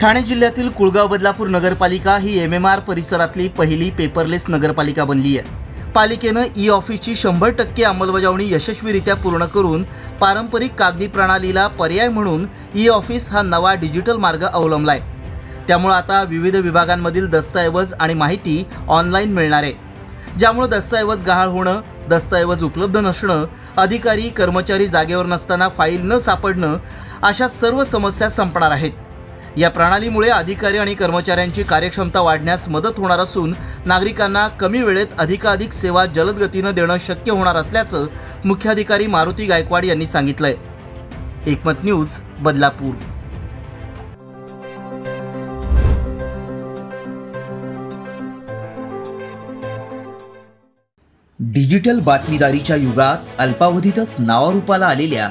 ठाणे जिल्ह्यातील कुळगाव बदलापूर नगरपालिका ही एम एम आर परिसरातली पहिली पेपरलेस नगरपालिका बनली आहे. पालिकेनं ई ऑफिसची शंभर टक्के अंमलबजावणी यशस्वीरित्या पूर्ण करून पारंपरिक कागदी प्रणालीला पर्याय म्हणून ई ऑफिस हा नवा डिजिटल मार्ग अवलंबला आहे त्यामुळं आता विविध विभागांमधील दस्तऐवज आणि माहिती ऑनलाईन मिळणार आहे. ज्यामुळं दस्तऐवज गहाळ होणं दस्तऐवज उपलब्ध नसणं अधिकारी कर्मचारी जागेवर नसताना फाईल न सापडणं अशा सर्व समस्या संपणार आहेत. या प्रणालीमुळे अधिकारी आणि कर्मचाऱ्यांची कार्यक्षमता वाढण्यास मदत होणार असून नागरिकांना कमी वेळेत अधिकाधिक सेवा जलद गतीनं देणं शक्य होणार असल्याचं मुख्याधिकारी मारुती गायकवाड यांनी सांगितलंय. एकमत न्यूज बदलापूर. डिजिटल बातमीदारीच्या युगात अल्पावधीतच नावारूपाला आलेल्या